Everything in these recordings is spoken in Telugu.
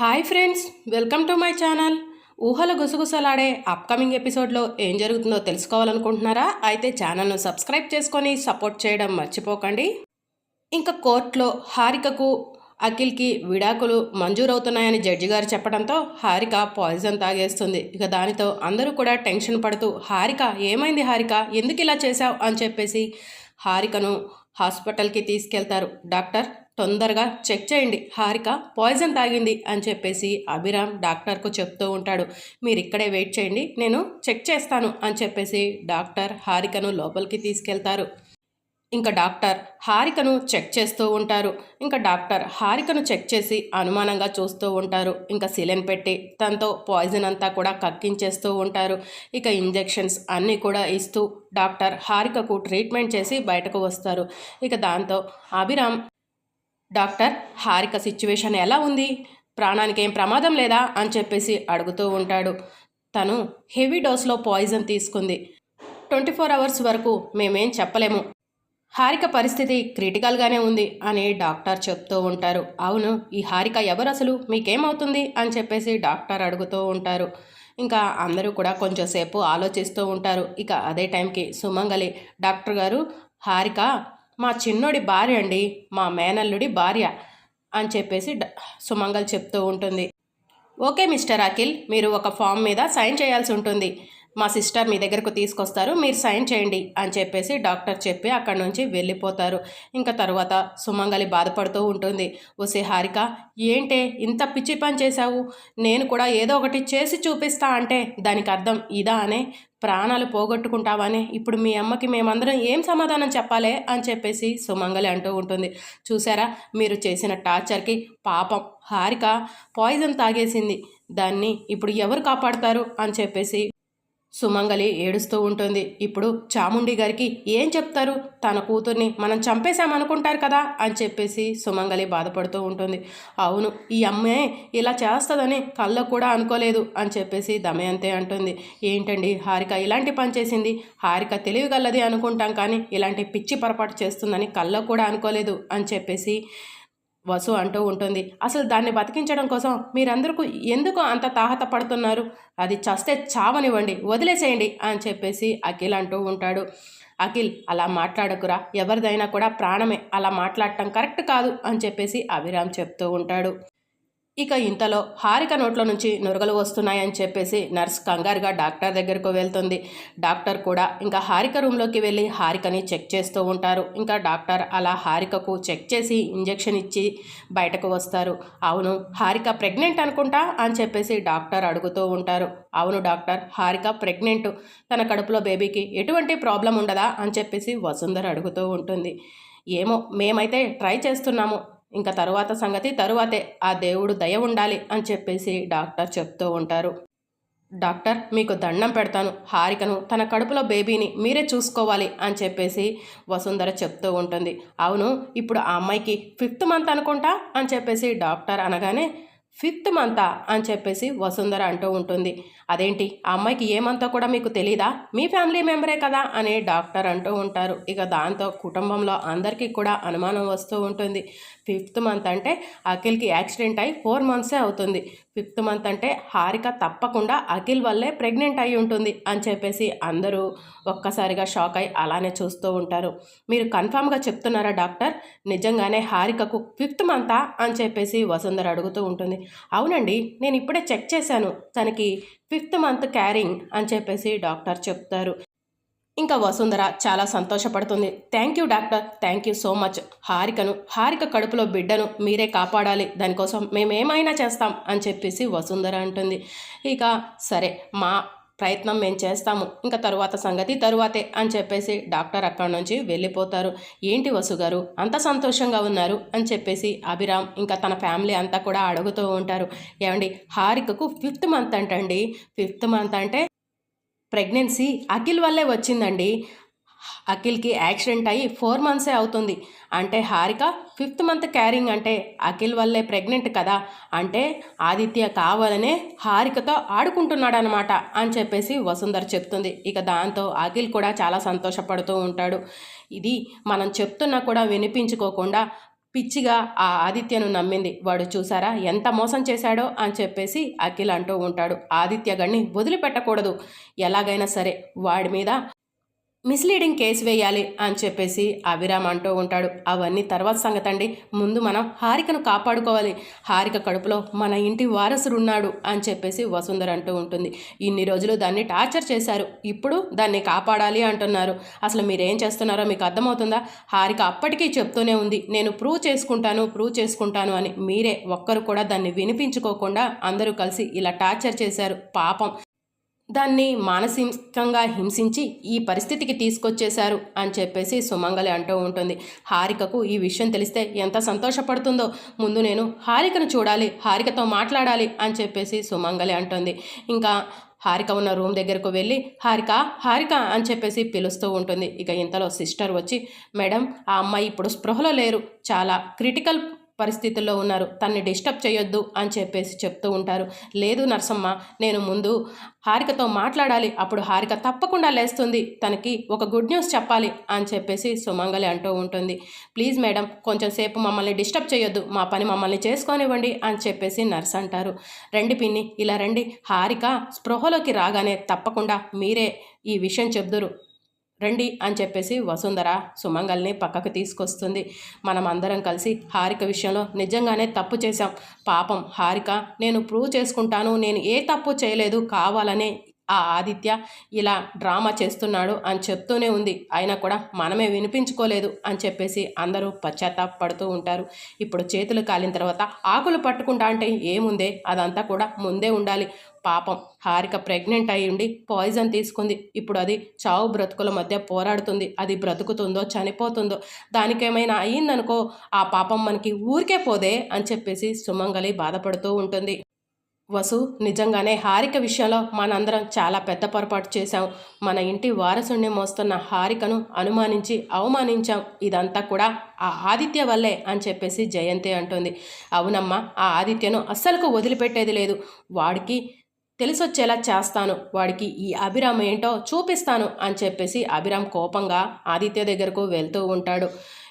Hi friends welcome to my channel. ఊహల గుసగుసలాడే అప్కమింగ్ ఎపిసోడ్లో ఏం జరుగుతుందో తెలుసుకోవాలనుకుంటున్నారా? అయితే ఛానల్ను సబ్స్క్రైబ్ చేసుకొని సపోర్ట్ చేయడం మర్చిపోకండి. ఇంకా కోర్టులో హారికకు అఖిల్కి విడాకులు మంజూరవుతున్నాయని జడ్జి గారు చెప్పడంతో హారిక పాయిజన్ తాగేస్తుంది. ఇక దానితో అందరూ కూడా టెన్షన్ పడుతూ హారిక ఏమైంది హారిక? ఎందుకు ఇలా చేశావు? అని చెప్పేసి హారికను హాస్పిటల్కి తీసుకెళ్తారు. డాక్టర్ తొందరగా చెక్ చేయండి. హారిక పాయిజన్ తాగింది అని చెప్పేసి అభిరామ్ డాక్టర్కు చెప్తూ ఉంటాడు. మీరు ఇక్కడే వెయిట్ చేయండి నేను చెక్ చేస్తాను అని చెప్పేసి డాక్టర్ హారికను లోపలికి తీసుకెళ్తారు. ఇంకా డాక్టర్ హారికను చెక్ చేస్తూ ఉంటారు. ఇంకా డాక్టర్ హారికను చెక్ చేసి అనుమానంగా చూస్తూ ఉంటారు. ఇంకా సిలెన్ పెట్టి తనతో పాయిజన్ అంతా కూడా కక్కించేస్తూ ఉంటారు. ఇక ఇంజెక్షన్స్ అన్నీ కూడా ఇస్తూ డాక్టర్ హారికకు ట్రీట్మెంట్ చేసి బయటకు వస్తారు. ఇక దాంతో అభిరామ్ డాక్టర్ హారిక సిచ్యువేషన్ ఎలా ఉంది? ప్రాణానికి ఏం ప్రమాదం లేదా? అని చెప్పేసి అడుగుతూ ఉంటాడు. తను హెవీ డోస్లో పాయిజన్ తీసుకుంది. ట్వంటీ ఫోర్ అవర్స్ వరకు మేమేం చెప్పలేము. హారిక పరిస్థితి క్రిటికల్గానే ఉంది అని డాక్టర్ చెప్తూ ఉంటారు. అవును ఈ హారిక ఎవరు అసలు? మీకేమవుతుంది? అని చెప్పేసి డాక్టర్ అడుగుతూ ఉంటారు. ఇంకా అందరూ కూడా కొంచెం సేపు ఆలోచిస్తూ ఉంటారు. ఇక అదే టైంకి సుమంగలి డాక్టర్ గారు హారిక మా చిన్నోడి భార్య అండి మా మేనల్లుడి భార్య అని చెప్పేసి సుమంగల్ చెప్తూ ఉంటుంది. ఓకే మిస్టర్ అఖిల్ మీరు ఒక ఫామ్ మీద సైన్ చేయాల్సి ఉంటుంది. మా సిస్టర్ మీ దగ్గరకు తీసుకొస్తారు మీరు సైన్ చేయండి అని చెప్పేసి డాక్టర్ చెప్పి అక్కడి నుంచి వెళ్ళిపోతారు. ఇంకా తర్వాత సుమంగలి బాధపడుతూ ఉంటుంది. ఓసే హారిక ఏంటే ఇంత పిచ్చి పని చేశావు? నేను కూడా ఏదో ఒకటి చేసి చూపిస్తా అంటే దానికి అర్థం ఇదా అనే ప్రాణాలు పోగొట్టుకుంటావని. ఇప్పుడు మీ అమ్మకి మేమందరం ఏం సమాధానం చెప్పాలి అని చెప్పేసి సుమంగలి అంటూ ఉంటుంది. చూసారా మీరు చేసిన టార్చర్కి పాపం హారిక పాయిజన్ తాగేసింది. దాన్ని ఇప్పుడు ఎవరు కాపాడతారు? అని చెప్పేసి సుమంగలి ఏడుస్తూ ఉంటుంది. ఇప్పుడు చాముండి గారికి ఏం చెప్తారు? తన కూతుర్ని మనం చంపేశామనుకుంటారు కదా అని చెప్పేసి సుమంగలి బాధపడుతూ ఉంటుంది. అవును ఈ అమ్మే ఇలా చేస్తుందని కళ్ళకు కూడా అనుకోలేదు అని చెప్పేసి దమయంతే అంటుంది. ఏంటండి హారిక ఇలాంటి పని చేసింది? హారిక తెలివిగలది అనుకుంటాం కానీ ఇలాంటి పిచ్చి పొరపాటు చేస్తుందని కళ్ళకు కూడా అనుకోలేదు అని చెప్పేసి వసు అంటూ ఉంటుంది. అసలు దాన్ని బతికించడం కోసం మీరందరూ ఎందుకు అంత తాహత పడుతున్నారు అది చస్తే చావనివ్వండి వదిలేసేయండి అని చెప్పేసి అఖిల్ అంటూ ఉంటాడు. అఖిల్ అలా మాట్లాడకురా ఎవరిదైనా కూడా ప్రాణమే అలా మాట్లాడటం కరెక్ట్ కాదు అని చెప్పేసి అభిరామ్ చెప్తూ ఉంటాడు. ఇక ఇంతలో హారిక నోట్లో నుంచి నురగలు వస్తున్నాయని చెప్పేసి నర్స్ కంగారుగా డాక్టర్ దగ్గరకు వెళ్తుంది. డాక్టర్ కూడా ఇంకా హారిక రూమ్లోకి వెళ్ళి హారికని చెక్ చేస్తూ ఉంటారు. ఇంకా డాక్టర్ అలా హారికకు చెక్ చేసి ఇంజెక్షన్ ఇచ్చి బయటకు వస్తారు. అవును హారిక ప్రెగ్నెంట్ అనుకుంటా అని చెప్పేసి డాక్టర్ అడుగుతూ ఉంటారు. అవును డాక్టర్ హారిక ప్రెగ్నెంట్. తన కడుపులో బేబీకి ఎటువంటి ప్రాబ్లం ఉండదా అని చెప్పేసి వసుంధర అడుగుతూ ఉంటుంది. ఏమో మేమైతే ట్రై చేస్తున్నాము. ఇంకా తరువాత సంగతి తరువాతే ఆ దేవుడు దయ ఉండాలి అని చెప్పేసి డాక్టర్ చెప్తూ ఉంటారు. డాక్టర్ మీకు దండం పెడతాను. హారికను తన కడుపులో బేబీని మీరే చూసుకోవాలి అని చెప్పేసి వసుంధర చెప్తూ ఉంటుంది. అవును ఇప్పుడు ఆ అమ్మాయికి ఫిఫ్త్ మంత్ అనుకుంటా అని చెప్పేసి డాక్టర్ అనగానే ఫిఫ్త్ మంతా అని చెప్పేసి వసుంధర అంటూ ఉంటుంది. అదేంటి ఆ అమ్మాయికి ఏమంతా కూడా మీకు తెలీదా? మీ ఫ్యామిలీ మెంబరే కదా అని డాక్టర్ అంటూ ఉంటారు. ఇక దాంతో కుటుంబంలో అందరికీ కూడా అనుమానం వస్తూ ఉంటుంది. ఫిఫ్త్ మంత్ అంటే అఖిల్కి యాక్సిడెంట్ అయి ఫోర్ మంత్సే అవుతుంది. ఫిఫ్త్ మంత్ అంటే హారిక తప్పకుండా అఖిల్ వల్లే ప్రెగ్నెంట్ అయి ఉంటుంది అని చెప్పేసి అందరూ ఒక్కసారిగా షాక్ అయి అలానే చూస్తూ ఉంటారు. మీరు కన్ఫామ్గా చెప్తున్నారా డాక్టర్? నిజంగానే హారికకు ఫిఫ్త్ మంతా అని చెప్పేసి వసుంధర అడుగుతూ ఉంటుంది. అవునండి నేను ఇప్పుడే చెక్ చేశాను. తనకి ఫిఫ్త్ మంత్ క్యారింగ్ అని చెప్పేసి డాక్టర్ చెప్తారు. ఇంకా వసుంధర చాలా సంతోషపడుతుంది. Thank you doctor. Thank you so much. హారికను Harika కడుపులో బిడ్డను మీరే కాపాడాలి. దానికోసం మేమేమైనా చేస్తాం అని చెప్పేసి వసుంధర అంటుంది. ఇక సరే మా ప్రయత్నం మేము చేస్తాము. ఇంకా తరువాత సంగతి తరువాతే అని చెప్పేసి డాక్టర్ అక్కడి నుంచి వెళ్ళిపోతారు. ఏంటి వసు గారు? అంత సంతోషంగా ఉన్నారు అని చెప్పేసి అభిరామ్ ఇంకా తన ఫ్యామిలీ అంతా కూడా అడుగుతూ ఉంటారు. ఏమండి హారికకు ఫిఫ్త్ మంత్ అంటండి. ఫిఫ్త్ మంత్ అంటే ప్రెగ్నెన్సీ అఖిల్ వల్లే వచ్చిందండి. అఖిల్కి యాక్సిడెంట్ అయ్యి ఫోర్ మంత్సే అవుతుంది. అంటే హారిక ఫిఫ్త్ మంత్ క్యారింగ్ అంటే అఖిల్ వల్లే ప్రెగ్నెంట్ కదా. అంటే ఆదిత్య కావాలనే హారికతో ఆడుకుంటున్నాడనమాట అని చెప్పేసి వసుంధర చెప్తుంది. ఇక దాంతో అఖిల్ కూడా చాలా సంతోషపడుతూ ఉంటాడు. ఇది మనం చెప్తున్నా కూడా వినిపించుకోకుండా పిచ్చిగా ఆ ఆదిత్యను నమ్మింది. వాడు చూసారా ఎంత మోసం చేశాడో? అని చెప్పేసి అఖిల్ అంటూ ఉంటాడు. ఆదిత్య గడిని వదిలిపెట్టకూడదు. ఎలాగైనా సరే వాడి మీద మిస్లీడింగ్ కేసు వేయాలి అని చెప్పేసి అభిరామ్ అంటూ ఉంటాడు. అవన్నీ తర్వాత సంగతి అండి ముందు మనం హారికను కాపాడుకోవాలి. హారిక కడుపులో మన ఇంటి వారసుడు ఉన్నాడు అని చెప్పేసి వసుంధర అంటూ ఉంటుంది. ఇన్ని రోజులు దాన్ని టార్చర్ చేశారు. ఇప్పుడు దాన్ని కాపాడాలి అంటున్నారు. అసలు మీరేం చేస్తున్నారో మీకు అర్థమవుతుందా? హారిక అప్పటికీ చెప్తూనే ఉంది. నేను ప్రూవ్ చేసుకుంటాను ప్రూవ్ చేసుకుంటాను అని. మీరే ఒక్కరు కూడా దాన్ని వినిపించుకోకుండా అందరూ కలిసి ఇలా టార్చర్ చేశారు. పాపం. దాన్ని మానసికంగా హింసించి ఈ పరిస్థితికి తీసుకొచ్చేశారు అని చెప్పేసి సుమంగలి అంటూ ఉంటుంది. హారికకు ఈ విషయం తెలిస్తే ఎంత సంతోషపడుతుందో. ముందు నేను హారికను చూడాలి హారికతో మాట్లాడాలి అని చెప్పేసి సుమంగలి అంటుంది. ఇంకా హారిక ఉన్న రూమ్ దగ్గరకు వెళ్ళి హారిక హారిక అని చెప్పేసి పిలుస్తూ ఉంటుంది. ఇక ఇంతలో సిస్టర్ వచ్చి మేడం ఆ అమ్మాయి ఇప్పుడు స్పృహలో లేరు. చాలా క్రిటికల్ పరిస్థితుల్లో ఉన్నారు. తన్ని డిస్టర్బ్ చేయొద్దు అని చెప్పేసి చెప్తూ ఉంటారు. లేదు నర్సమ్మ నేను ముందు హారికతో మాట్లాడాలి. అప్పుడు హారిక తప్పకుండా లేస్తుంది. తనకి ఒక గుడ్ న్యూస్ చెప్పాలి అని చెప్పేసి సుమంగలి అంటూ ఉంటుంది. ప్లీజ్ మేడం కొంచెం సేపు మమ్మల్ని డిస్టర్బ్ చేయొద్దు. మా పని మమ్మల్ని చేసుకోనివ్వండి అని చెప్పేసి నర్స్ అంటారు. రండి పిన్ని ఇలా రండి. హారిక స్పృహలోకి రాగానే తప్పకుండా మీరే ఈ విషయం చెప్దురు. రండి అని చెప్పేసి వసుంధర సుమంగల్ని పక్కకు తీసుకొస్తుంది. మనం అందరం కలిసి హారిక విషయంలో నిజంగానే తప్పు చేశాం. పాపం హారిక నేను ప్రూవ్ చేసుకుంటాను. నేను ఏ తప్పు చేయలేదు. కావాలనే ఆ ఆదిత్య ఇలా డ్రామా చేస్తున్నాడు అని చెప్తూనే ఉంది. అయినా కూడా మనమే వినిపించుకోలేదు అని చెప్పేసి అందరూ పశ్చాత్తాపడుతూ ఉంటారు. ఇప్పుడు చేతులు కాలిన తర్వాత ఆకులు పట్టుకుంటా అంటే ఏముందే? అదంతా కూడా ముందే ఉండాలి. పాపం హారిక ప్రెగ్నెంట్ అయి ఉండి పాయిజన్ తీసుకుంది. ఇప్పుడు అది చావు బ్రతుకుల మధ్య పోరాడుతుంది. అది బ్రతుకుతుందో చనిపోతుందో దానికేమైనా అయ్యిందనుకో ఆ పాపం మనకి ఊరికే పోదే అని చెప్పేసి సుమంగలి బాధపడుతూ ఉంటుంది. వసు నిజంగానే హారిక విషయంలో మనందరం చాలా పెద్ద పొరపాటు చేశాం. మన ఇంటి వారసుణ్ణి మోస్తున్న హారికను అనుమానించి అవమానించాం. ఇదంతా కూడా ఆ ఆదిత్య వల్లే అని చెప్పేసి జయంతి అంటుంది. అవునమ్మా ఆ ఆదిత్యను అస్సలకు వదిలిపెట్టేది లేదు. వాడికి తెలిసొచ్చేలా చేస్తాను. వాడికి ఈ అభిరామ్ ఏంటో చూపిస్తాను అని చెప్పేసి అభిరామ్ కోపంగా ఆదిత్య దగ్గరకు వెళ్తూ ఉంటాడు.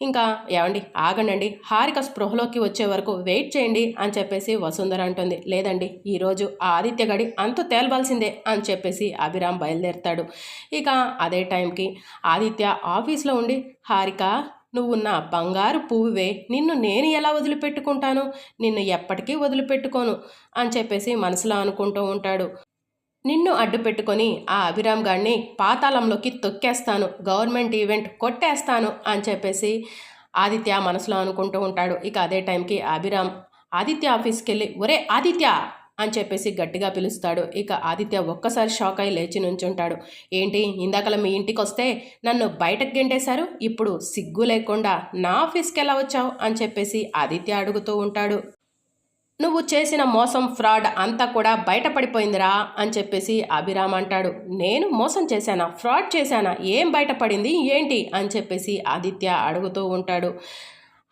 ఇంకా ఏమండి ఆగండి హారిక స్పృహలోకి వచ్చే వరకు వెయిట్ చేయండి అని చెప్పేసి వసుంధర అంటుంది. లేదండి ఈరోజు ఆ ఆదిత్య గడి అంత తేలవలసిందే అని చెప్పేసి అభిరామ్ బయలుదేరుతాడు. ఇక అదే టైంకి ఆదిత్య ఆఫీస్లో ఉండి హారిక నువ్వు నా బంగారు పువ్వువే నిన్ను నేను ఎలా వదిలిపెట్టుకుంటాను? నిన్ను ఎప్పటికీ వదిలిపెట్టుకోను అని చెప్పేసి మనసులో అనుకుంటూ ఉంటాడు. నిన్ను అడ్డు పెట్టుకొని ఆ అభిరామ్ గారిని పాతాళంలోకి తొక్కేస్తాను. గవర్నమెంట్ ఈవెంట్ కొట్టేస్తాను అని చెప్పేసి ఆదిత్య మనసులో అనుకుంటూ ఉంటాడు. ఇక అదే టైంకి అభిరామ్ ఆదిత్య ఆఫీస్కి వెళ్ళి ఒరే ఆదిత్య! అని చెప్పేసి గట్టిగా పిలుస్తాడు. ఇక ఆదిత్య ఒక్కసారి షాక్ అయి లేచి నుంచుంటాడు. ఏంటి? ఇందాకల మీ ఇంటికి వస్తే నన్ను బయటకు గెంటేశారు? ఇప్పుడు సిగ్గు లేకుండా నా ఆఫీస్కి ఎలా వచ్చావు? అని చెప్పేసి ఆదిత్య అడుగుతూ ఉంటాడు. నువ్వు చేసిన మోసం ఫ్రాడ్ అంతా కూడా బయటపడిపోయిందిరా అని చెప్పేసి అభిరామ్ అంటాడు. నేను మోసం చేశానా? ఫ్రాడ్ చేశానా? ఏం బయటపడింది? ఏంటి? అని చెప్పేసి ఆదిత్య అడుగుతూ ఉంటాడు.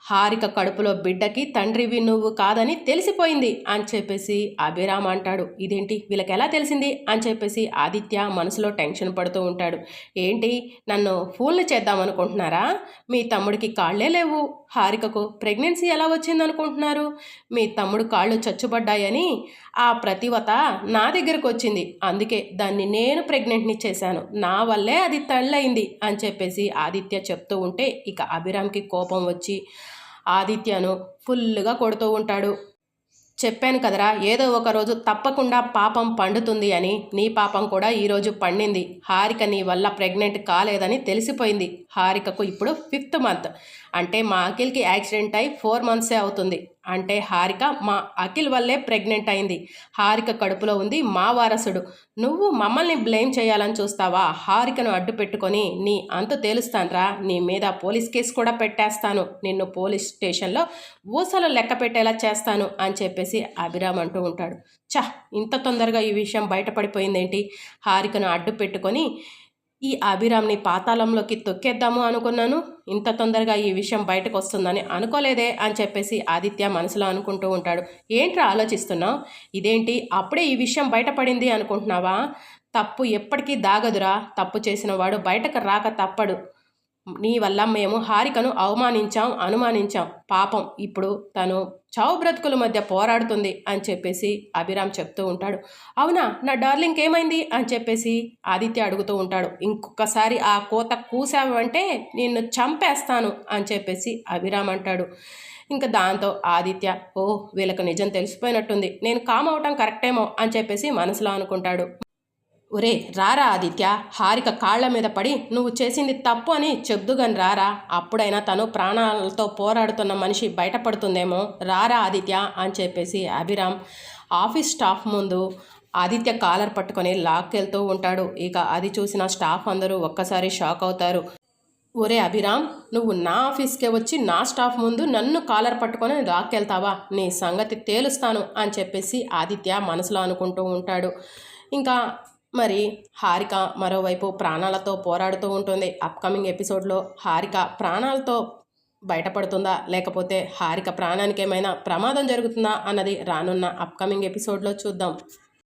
హారిక కడుపులో బిడ్డకి తండ్రివి నువ్వు కాదని తెలిసిపోయింది అని చెప్పేసి అభిరామ్ అంటాడు. ఇదేంటి? వీళ్ళకి ఎలా తెలిసింది? అని చెప్పేసి ఆదిత్య మనసులో టెన్షన్ పడుతూ ఉంటాడు. ఏంటి? నన్ను ఫూల్ని చేద్దామనుకుంటున్నారా మీ తమ్ముడికి కాళ్ళే లేవు. హారికకు ప్రెగ్నెన్సీ ఎలా వచ్చింది అనుకుంటున్నారు? మీ తమ్ముడు కాళ్ళు చచ్చుబడ్డాయని ఆ ప్రతివత నా దగ్గరకు వచ్చింది. అందుకే దాన్ని నేను ప్రెగ్నెంట్ని చేశాను. నా వల్లే అది తళ్ళయింది అని చెప్పేసి ఆదిత్య చెప్తూ ఉంటే ఇక అభిరామ్కి కోపం వచ్చి ఆదిత్యను ఫుల్గా కొడుతూ ఉంటాడు. చెప్పాను కదరా ఏదో ఒక రోజు తప్పకుండా పాపం పండుతుంది అని నీ పాపం కూడా ఈరోజు పండింది. హారిక నీ వల్ల ప్రెగ్నెంట్ కాలేదని తెలిసిపోయింది. హారికకు ఇప్పుడు ఫిఫ్త్ మంత్. అంటే మా అఖిల్కి యాక్సిడెంట్ అయి ఫోర్ మంత్సే అవుతుంది. అంటే హారిక మా అఖిల్ వల్లే ప్రెగ్నెంట్ అయింది. హారిక కడుపులో ఉంది మా వారసుడు. నువ్వు మమ్మల్ని బ్లేమ్ చేయాలని చూస్తావా? హారికను అడ్డు పెట్టుకొని నీ అంత తేలుస్తాన్రా నీ మీద పోలీస్ కేసు కూడా పెట్టేస్తాను. నిన్ను పోలీస్ స్టేషన్లో ఊసలు లెక్క పెట్టేలా చేస్తాను అని చెప్పేసి అభిరామ్ అంటూ ఉంటాడు. చ ఇంత తొందరగా ఈ విషయం బయటపడిపోయిందేంటి? హారికను అడ్డు పెట్టుకొని ఈ అభిరామ్ని పాతాళంలోకి తొక్కేద్దాము అనుకున్నాను. ఇంత తొందరగా ఈ విషయం బయటకు వస్తుందని అనుకోలేదే అని చెప్పేసి ఆదిత్య మనసులో అనుకుంటూ ఉంటాడు. ఏంట్రా ఆలోచిస్తున్నావు? ఇదేంటి? అప్పుడే ఈ విషయం బయటపడింది అనుకుంటున్నావా? తప్పు ఎప్పటికీ దాగదురా. తప్పు చేసిన వాడు బయటకు రాక తప్పడు. నీ వల్ల మేము హారికను అవమానించాం అనుమానించాం. పాపం ఇప్పుడు తను చావు బ్రతుకుల మధ్య పోరాడుతుంది అని చెప్పేసి అభిరామ్ చెప్తూ ఉంటాడు. అవునా? నా డార్లింగ్ ఏమైంది? అని చెప్పేసి ఆదిత్య అడుగుతూ ఉంటాడు. ఇంకొకసారి ఆ కోత కూసావంటే నిన్ను చంపేస్తాను అని చెప్పేసి అభిరామ్ అంటాడు. ఇంకా దాంతో ఆదిత్య ఓ వీళ్ళకు నిజం తెలిసిపోయినట్టుంది. నేను కామ్ అవటం కరెక్టేమో అని చెప్పేసి మనసులో అనుకుంటాడు. ఒరే రారా ఆదిత్య హారిక కాళ్ళ మీద పడి నువ్వు చేసింది తప్పు అని చెప్దుగాని రారా. అప్పుడైనా తను ప్రాణాలతో పోరాడుతున్న మనిషి బయటపడుతుందేమో. రారా ఆదిత్య అని చెప్పేసి అభిరామ్ ఆఫీస్ స్టాఫ్ ముందు ఆదిత్య కాలర్ పట్టుకొని లాక్కెళ్తూ ఉంటాడు. ఇక అది చూసిన స్టాఫ్ అందరూ ఒక్కసారి షాక్ అవుతారు. ఒరే అభిరామ్ నువ్వు నా ఆఫీస్కే వచ్చి నా స్టాఫ్ ముందు నన్ను కాలర్ పట్టుకొని లాక్కెళ్తావా? నీ సంగతి తేలుస్తాను అని చెప్పేసి ఆదిత్య మనసులో అనుకుంటూ ఉంటాడు. ఇంకా మరి హారిక మరోవైపు ప్రాణాలతో పోరాడుతూ ఉంటుంది. అప్కమింగ్ ఎపిసోడ్లో హారిక ప్రాణాలతో బయటపడుతుందా? లేకపోతే హారిక ప్రాణానికి ఏమైనా ప్రమాదం జరుగుతుందా? అన్నది రానున్న అప్కమింగ్ ఎపిసోడ్లో చూద్దాం.